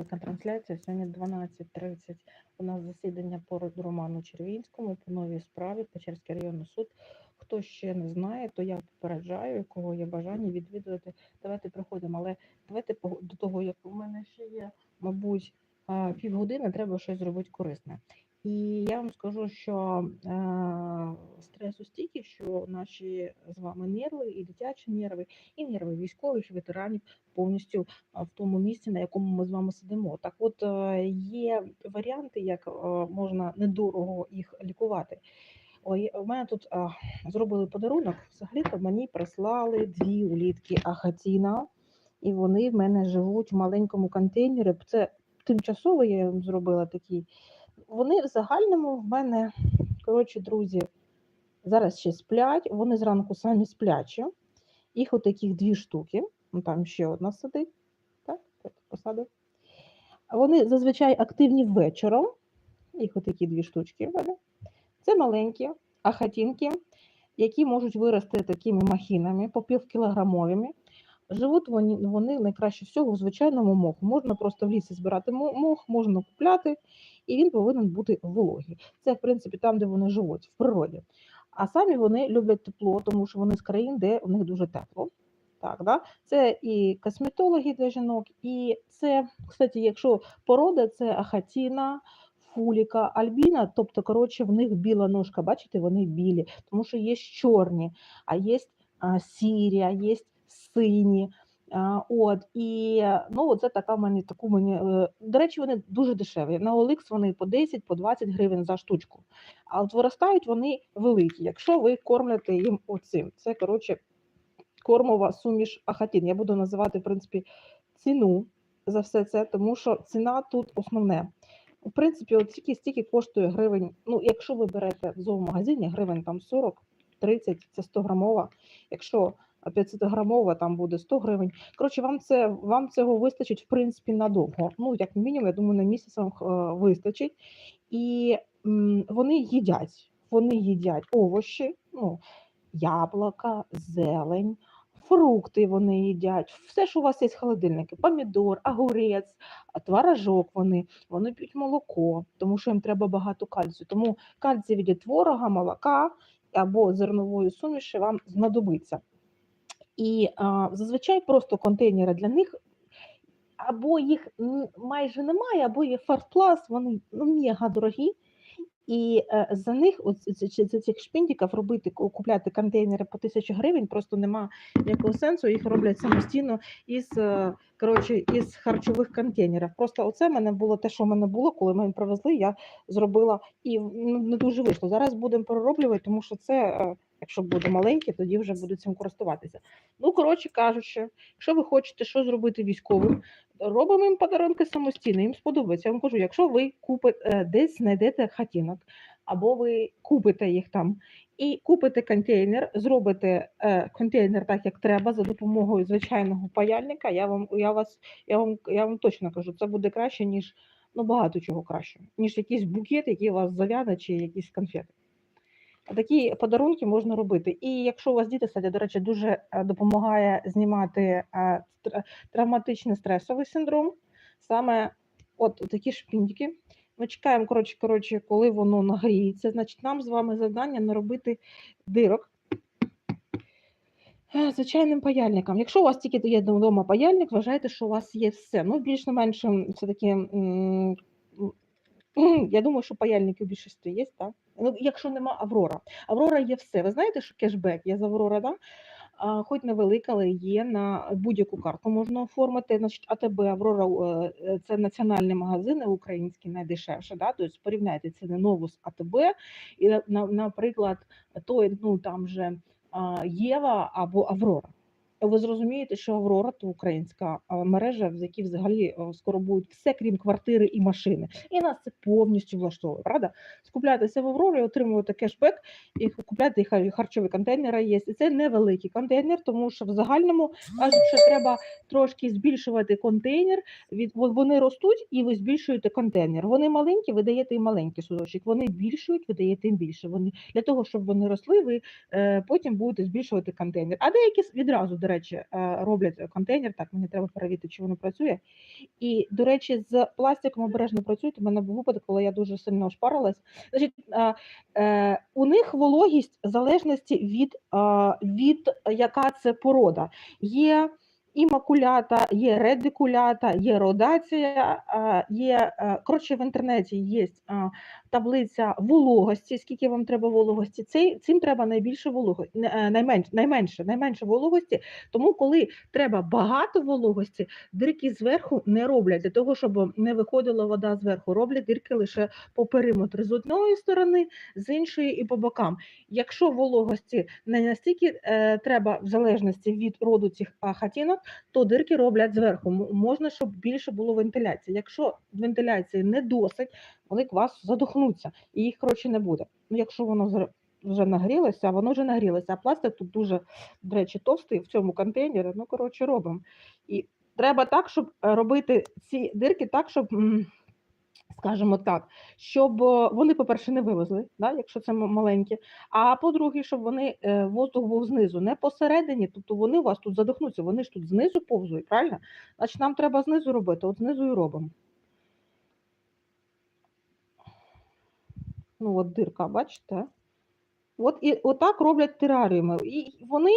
велика трансляція. Сьогодні 12.30 у нас засідання по Роману Червінському по новій справі Печерський районний суд. Хто ще не знає, то я попереджаю, у кого є бажання відвідувати. Давайте приходимо. Але давайте до того, як у мене ще є, мабуть, півгодини, треба щось зробити корисне. І я вам скажу, що е, стресостійкість, що наші з вами нерви, і дитячі нерви, і нерви військових і ветеранів повністю в тому місці, на якому ми з вами сидимо. Так, от е, є варіанти, як е, можна недорого їх лікувати. Ой, у мене тут а, зробили подарунок. Взагалі-то мені прислали дві улітки Ахатіна, і вони в мене живуть в маленькому контейнері. Це тимчасово я їм зробила такі. Вони в загальному в мене, коротше, друзі, зараз ще сплять, вони зранку самі сплячі. Їх отаких дві штуки. Ну, там ще одна сидить. Так, так, посадив. Вони зазвичай активні вечором. Їх отакі дві штучки в мене. Це маленькі ахатінки, які можуть вирости такими махінами по півкілограмовими. Живуть вони, вони найкраще всього у звичайному моху. Можна просто в лісі збирати мох, можна купляти, і він повинен бути вологий. Це, в принципі, там, де вони живуть, в природі. А самі вони люблять тепло, тому що вони з країн, де у них дуже тепло. Так, да? Це і косметологи для жінок, і це, кстати, якщо порода, це ахатіна, фуліка, альбіна, тобто, коротше, в них біла ножка, бачите, вони білі, тому що є чорні, а є сірі, а є сині. От, і е, ну, це така в мене, таку мені, е, до речі, вони дуже дешеві. На OLX вони по 10, по 20 гривень за штучку. А от виростають вони великі, якщо ви кормите їм оцим. Це, коротше, кормова суміш ахатін. Я буду називати, в принципі, ціну за все це, тому що ціна тут основне. В принципі, от стільки, стільки коштує гривень. Ну, якщо ви берете в зоомагазині, гривень там 40, 30, це 100 грамова. Якщо 500 грамова, там буде 100 гривень. Коротше, вам це вам цього вистачить в принципі надовго. Ну, як мінімум, я думаю, на місяць вам е, вистачить. І м, вони їдять. Вони їдять овочі, ну, яблука, зелень, фрукти вони їдять. Все, що у вас є з холодильника, помідор, огурець, творожок вони, вони п'ють молоко, тому що їм треба багато кальцію. Тому кальцій від творога, молока або зернової суміші вам знадобиться. І а, зазвичай просто контейнери для них. Або їх майже немає, або є фарт-клас, вони ну, мега дорогі. І е, за них, от, з- з- з цих шпіндіків робити, ку- купляти контейнери по тисячу гривень, просто нема ніякого сенсу. Їх роблять самостійно із, е, коротше, із харчових контейнерів. Просто оце мене було те, що в мене було, коли їм привезли, я зробила і ну, не дуже вийшло. Зараз будемо перероблювати, тому що це, е, якщо буде маленьке, тоді вже будуть цим користуватися. Ну, коротше кажучи, якщо ви хочете що зробити військовим, робимо їм подарунки самостійно, їм сподобається. Я вам кажу, якщо ви купите десь знайдете хатінок, або ви купите їх там і купите контейнер, зробите е, контейнер так, як треба, за допомогою звичайного паяльника. Я вам, я вас, я вам, я вам точно кажу, це буде краще, ніж ну багато чого краще, ніж якийсь букет, який вас зав'яне, чи якісь конфети. Такі подарунки можна робити. І якщо у вас діти садять, до речі, дуже е, допомагає знімати е, травматичний стресовий синдром, саме от такі шпіндики. Ми чекаємо, коротше, коротше, коли воно нагріється. Значить, нам з вами завдання наробити дирок е, звичайним паяльником. Якщо у вас тільки є вдома паяльник, вважайте, що у вас є все. Ну, більш-менш все таки. Я думаю, що паяльники у більшості є, так? Ну, якщо нема Аврора. Аврора є все. Ви знаєте, що кешбек є з Аврора, да? А, хоч невелика, але є на будь-яку карту можна оформити. Значить, АТБ Аврора е, е, це національні магазини українські найдешевше. Да? Тобто порівняйте ціни нову з АТБ, і, на- на- наприклад, той, ну там же Єва або Аврора. Ви зрозумієте, що Аврора це українська мережа, в якій взагалі скоро будуть все, крім квартири і машини. І нас це повністю влаштовує, правда? Скупляйтеся в Аврорі, отримуєте кешбек і купляти хар- харчові контейнери є. І це невеликий контейнер, тому що в загальному кажуть, що треба трошки збільшувати контейнер. Від вони ростуть і ви збільшуєте контейнер. Вони маленькі, ви даєте їм маленький судочок. Вони більшують, ви даєте їм більше. Вони для того, щоб вони росли, ви е, потім будете збільшувати контейнер. А деякі відразу, речі, е, роблять контейнер. Так, мені треба перевірити, чи воно працює. І, до речі, з пластиком обережно працюють. У мене був випадок, коли я дуже сильно ошпарилась. Значить, е, е, у них вологість в залежності від, від яка це порода. Є імакулята, є редикулята, є родація, є коротше в інтернеті є таблиця вологості, скільки вам треба вологості. Цей, цим треба найбільше вологості, найменше, найменше, найменше вологості. Тому, коли треба багато вологості, дирки зверху не роблять для того, щоб не виходила вода зверху. Роблять дирки лише по периметру з одної сторони, з іншої і по бокам. Якщо вологості не настільки е, треба, в залежності від роду цих хатінок, то дирки роблять зверху. Можна, щоб більше було вентиляції. Якщо вентиляції не досить, вони вас задохнуться, і їх коротше не буде. Ну, якщо воно вже нагрілося, а воно вже нагрілося. А пластик тут дуже, до речі, товстий в цьому контейнері. Ну, коротше, робимо. І треба так, щоб е, робити ці дирки так, щоб. Скажімо так, щоб е, вони, по-перше, не вилазили, да, якщо це маленькі. А по-друге, щоб вони е, воздух був знизу, не посередині, тобто вони у вас тут задохнуться, вони ж тут знизу повзують, правильно? Значить, нам треба знизу робити, от знизу і робимо. Ну, от дирка, бачите? От і отак роблять тераріуми. І вони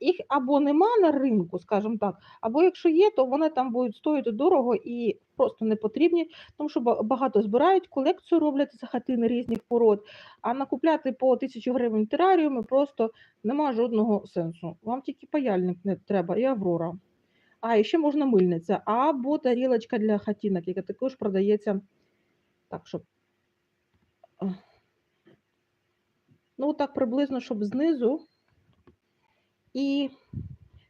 їх або нема на ринку, скажімо так, або якщо є, то вони там будуть стоїти дорого і просто не потрібні, тому що багато збирають, колекцію роблять за хатини різних пород, а накупляти по тисячу гривень тераріуми просто нема жодного сенсу. Вам тільки паяльник не треба і аврора. А ще можна мильниця або тарілочка для хатинок, яка також продається так, щоб. Ну, так приблизно, щоб знизу. І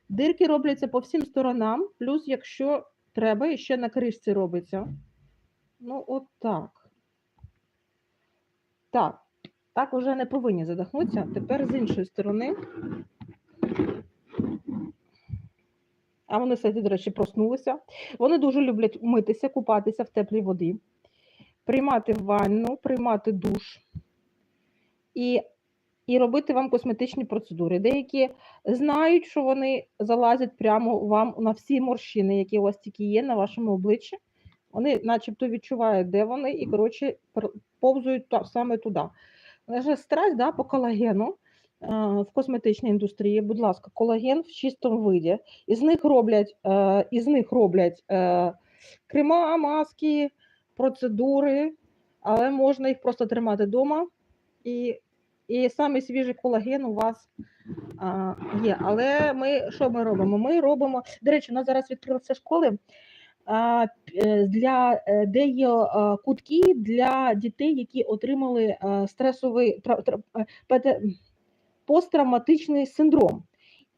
дирки робляться по всім сторонам, плюс, якщо треба, і ще на кришці робиться. Ну, от так. Так, так уже не повинні задохнутися. Тепер з іншої сторони. А вони, кстати, до речі, проснулися. Вони дуже люблять митися, купатися в теплій воді, приймати ванну, приймати душ. І і робити вам косметичні процедури. Деякі знають, що вони залазять прямо вам на всі морщини, які у вас тільки є на вашому обличчі. Вони, начебто, відчувають, де вони, і коротше повзують саме туди. Лише страсть да, по колагену е, в косметичній індустрії. Будь ласка, колаген в чистому виді. Із них роблять, е, із них роблять е, крема, маски, процедури, але можна їх просто тримати вдома. І і саме свіжий колаген у вас а, є. Але ми що ми робимо? Ми робимо. До речі, у нас зараз відкрилися школи, е, для, е, де є кутки для дітей, які отримали стресовий тра- е, посттравматичний синдром.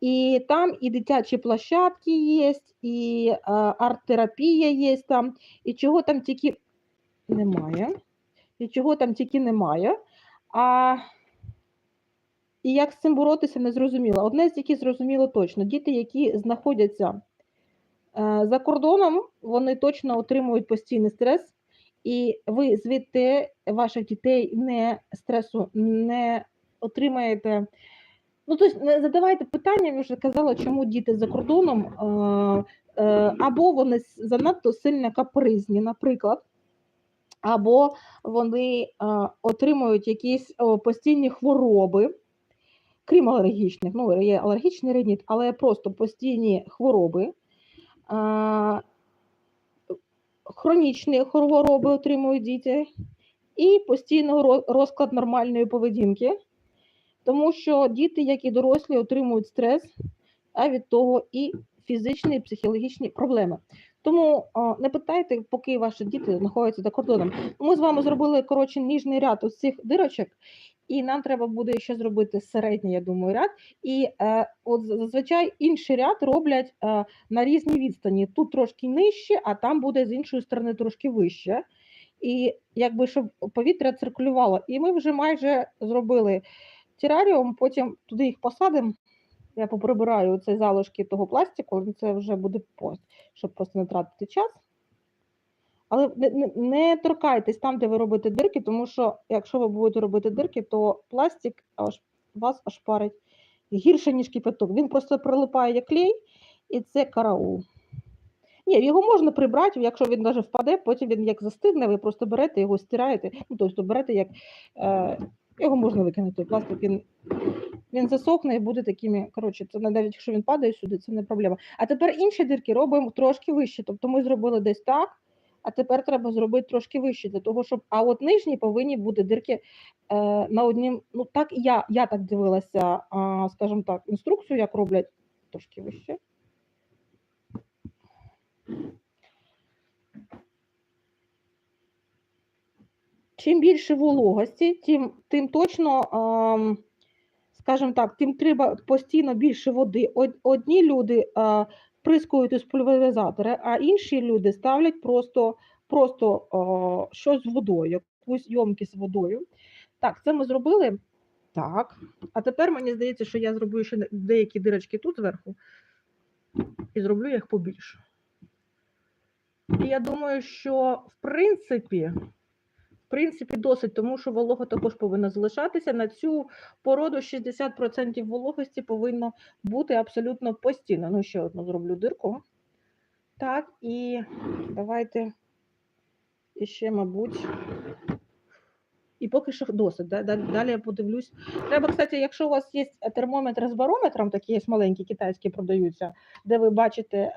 І там і дитячі площадки є, і арт-терапія є там, і чого там тільки немає. І чого там тільки немає. А і як з цим боротися, не зрозуміло. Одне з яких зрозуміло точно: діти, які знаходяться е, за кордоном, вони точно отримують постійний стрес, і ви звідти ваших дітей не стресу не отримаєте. Ну, тобто, не задавайте питання, я вже казала, чому діти за кордоном, е, е, або вони занадто сильно капризні, наприклад, або вони е, отримують якісь постійні хвороби, крім алергічних, ну, є алергічний реніт, але просто постійні хвороби, а, хронічні хвороби отримують діти, і постійно розклад нормальної поведінки, тому що діти, як і дорослі, отримують стрес, а від того і фізичні, і психологічні проблеми. Тому не питайте, поки ваші діти знаходяться за кордоном. Ми з вами зробили коротше ніжний ряд ось цих дирочок, і нам треба буде ще зробити середній, я думаю, ряд. І е, от зазвичай інший ряд роблять е, на різній відстані. Тут трошки нижче, а там буде з іншої сторони трошки вище. І якби щоб повітря циркулювало. І ми вже майже зробили тераріум, потім туди їх посадимо. Я поприбираю цей залишки того пластику, це вже буде пост, щоб просто не тратити час. Але не, не, не торкайтесь там, де ви робите дирки, тому що якщо ви будете робити дирки, то пластик аж вас аж парить гірше, ніж кипяток. Він просто прилипає як клей, і це караул. Ні, його можна прибрати, якщо він навіть впаде, потім він як застигне, ви просто берете його, стираєте, ну, тобто берете як. Е, його можна викинути. Пластик він, він засохне і буде такими. Коротше, це навіть якщо він падає сюди, це не проблема. А тепер інші дірки робимо трошки вище. Тобто ми зробили десь так, а тепер треба зробити трошки вище для того, щоб. А от нижні повинні бути дирки е, на однім. Ну так я, я так дивилася, а, скажімо так, інструкцію, як роблять трошки вище. Чим більше вологості, тим, тим точно, ем, скажімо так, тим треба постійно більше води. Одні люди прискують із пульверизатора, а інші люди ставлять просто, просто е, щось з водою, якусь ємкість з водою. Так, це ми зробили. Так. А тепер мені здається, що я зроблю ще деякі дирочки тут зверху і зроблю їх побільше. І я думаю, що в принципі. В принципі, досить, тому що волога також повинна залишатися. На цю породу 60% вологості повинно бути абсолютно постійно. Ну, ще одну зроблю дирку. Так, і давайте іще, мабуть. І поки що досить. да, да- Далі я подивлюсь. Треба, кстати, якщо у вас є термометр з барометром, такі є маленькі китайські продаються, де ви бачите е,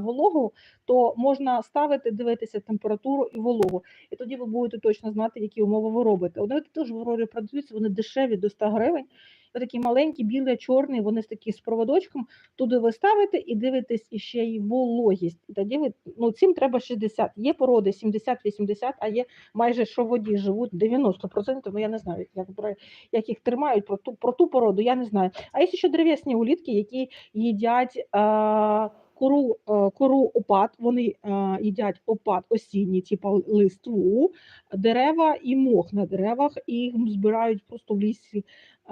вологу, то можна ставити, дивитися температуру і вологу. І тоді ви будете точно знати, які умови ви робите. Вони теж в Аврорі продаються, вони дешеві до 100 гривень. Такі маленькі, біле, чорні, вони такі з проводочком. Туди ви ставите і дивитесь іще й вологість. І тоді ви ну цим треба 60. Є породи 70-80, а є майже що воді живуть 90%. Ну я не знаю, як, як їх тримають про ту про ту породу, я не знаю. А є ще дерев'ясні улітки, які їдять. Е, Кору, е, кору опад, вони е, їдять опад осінній, типу листву, дерева і мох на деревах, і їх збирають просто в лісі е,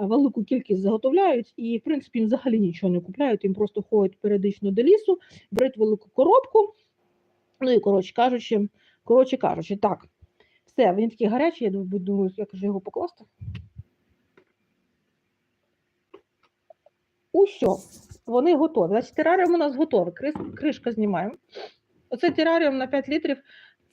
велику кількість заготовляють, і в принципі їм взагалі нічого не купляють, їм просто ходять періодично до лісу, беруть велику коробку. Ну і коротше кажучи, коротше кажучи, так, все, він такий гарячий, я думаю, як же його покласти. Усьо, вони готові. Значить, тераріум у нас готовий. Кришка знімаємо. Оце тераріум на 5 літрів.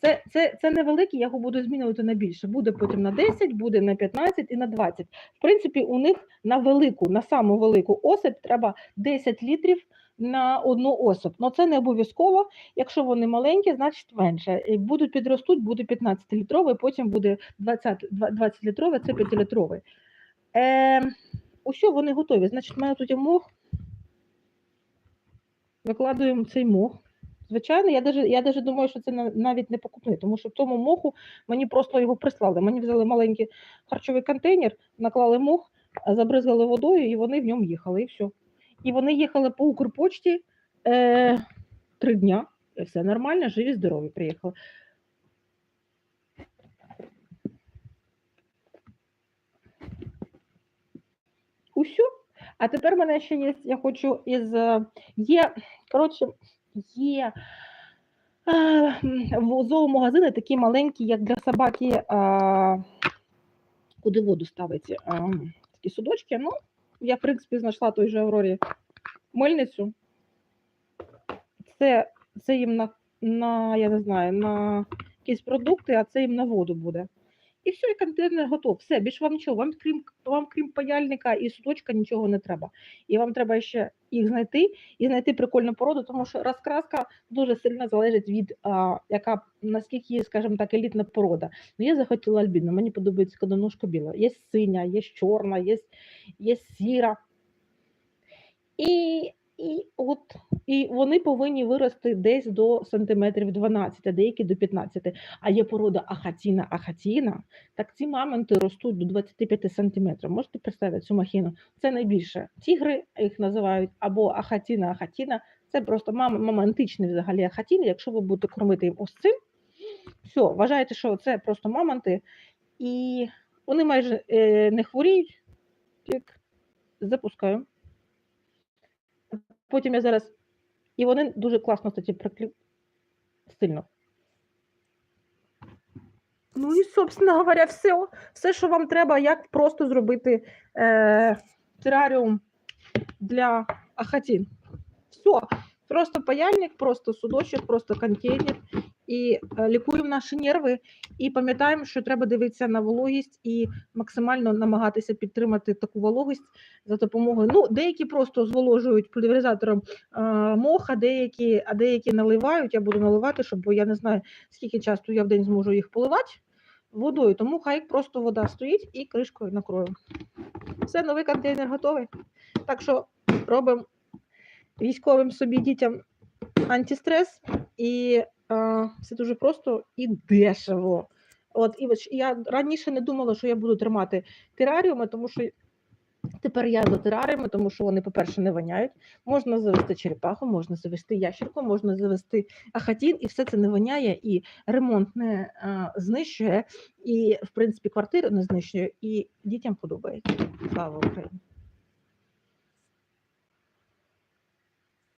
Це, це, це невеликий, я його буду змінювати на більше. Буде потім на 10, буде на 15 і на 20. В принципі, у них на велику, на саму велику осип треба 10 літрів на одну осип. Ну це не обов'язково. Якщо вони маленькі, значить менше. І Будуть підростуть, буде 15 літровий, потім буде 20, 20 літровий, це 5 літровий. Е, усьо, вони готові. Значить, в мене тут є мох. Викладуємо цей мох. Звичайно, я даже, я даже думаю, що це навіть не покупний, тому що в тому моху мені просто його прислали. Мені взяли маленький харчовий контейнер, наклали мох, забризгали водою, і вони в ньому їхали, і все. І вони їхали по Укрпочті е, три дня. І все нормально, живі, здорові приїхали. Усю. А тепер в мене ще є, я хочу із е, є, коротше, є е, в зоомагазини такі маленькі, як для собаки, а, куди воду ставить, такі судочки. Ну, я, в принципі, знайшла той же Аврорі мильницю. Це, це їм на, на, я не знаю, на якісь продукти, а це їм на воду буде. І все, і контейнер готов. Все, більше вам нічого. Вам крім, вам крім паяльника і судочка нічого не треба. І вам треба ще їх знайти і знайти прикольну породу, тому що розкраска дуже сильно залежить від а, яка наскільки є, скажімо так, елітна порода. Ну, я захотіла альбіно, мені подобається кодоножка біла. Є синя, є чорна, є, є сіра. І, і, от, і вони повинні вирости десь до сантиметрів 12, а деякі до 15. А є порода ахатіна ахатіна, так ці мамонти ростуть до 25 сантиметрів. Можете представити цю махіну? Це найбільше тігри їх називають або ахатіна ахатіна. Це просто мам, мамонтичний взагалі ахатін. Якщо ви будете кормити їм ось цим, все, вважайте, що це просто мамонти, і вони майже е, не хворіють. Запускаю. Потім я зараз. І вони дуже класно кстати, приклю... сильно. Ну і, собственно говоря, все. Все, що вам треба, як просто зробити е, тераріум для ахатін. Все. Просто паяльник, просто судочок, просто контейнер. І е, лікуємо наші нерви. І пам'ятаємо, що треба дивитися на вологість і максимально намагатися підтримати таку вологість за допомогою. Ну, деякі просто зволожують пульверизатором е, моха, деякі, а деякі наливають. Я буду наливати, щоб бо я не знаю, скільки часу я в день зможу їх поливати водою. Тому хай просто вода стоїть і кришкою накрою. Все, новий контейнер готовий. Так що робимо військовим собі дітям антистрес, і все дуже просто і дешево. От і я раніше не думала, що я буду тримати тераріуми, тому що тепер я за тераріуми, тому що вони, по-перше, не воняють. Можна завести черепаху, можна завести ящерку, можна завести ахатін, і все це не воняє, і ремонт не е, знищує, і в принципі квартиру не знищує, і дітям подобається. Слава Україні!